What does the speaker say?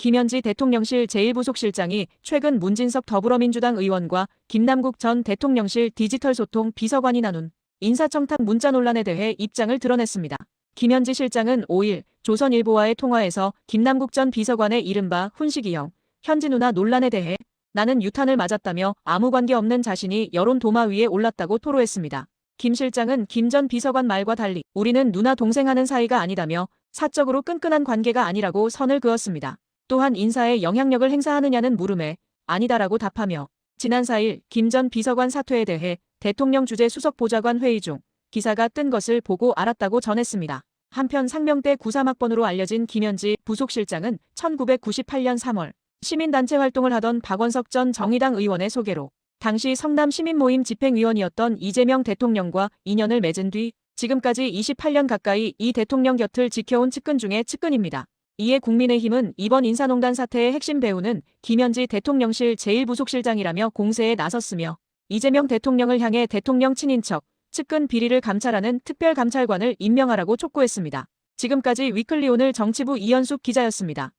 김현지 대통령실 제1부속실장이 최근 문진석 더불어민주당 의원과 김남국 전 대통령실 디지털 소통 비서관이 나눈 인사청탁 문자 논란에 대해 입장을 드러냈습니다. 김현지 실장은 5일 조선일보와의 통화에서 김남국 전 비서관의 이른바 훈시기형 현지 누나 논란에 대해 나는 유탄을 맞았다며 아무 관계 없는 자신이 여론 도마 위에 올랐다고 토로했습니다. 김 실장은 김 전 비서관 말과 달리 우리는 누나 동생 하는 사이가 아니다며 사적으로 끈끈한 관계가 아니라고 선을 그었습니다. 또한 인사에 영향력을 행사하느냐는 물음에 아니다라고 답하며 지난 4일 김 전 비서관 사퇴에 대해 대통령 주재 수석 보좌관 회의 중 기사가 뜬 것을 보고 알았다고 전했습니다. 한편 상명대 93학번으로 알려진 김현지 부속실장은 1998년 3월 시민단체 활동을 하던 박원석 전 정의당 의원의 소개로 당시 성남 시민모임 집행위원이었던 이재명 대통령과 인연을 맺은 뒤 지금까지 28년 가까이 이 대통령 곁을 지켜온 측근 중에 측근입니다. 이에 국민의힘은 이번 인사농단 사태의 핵심 배우는 김현지 대통령실 제1부속실장이라며 공세에 나섰으며 이재명 대통령을 향해 대통령 친인척, 측근 비리를 감찰하는 특별감찰관을 임명하라고 촉구했습니다. 지금까지 위클리 오늘 정치부 이현숙 기자였습니다.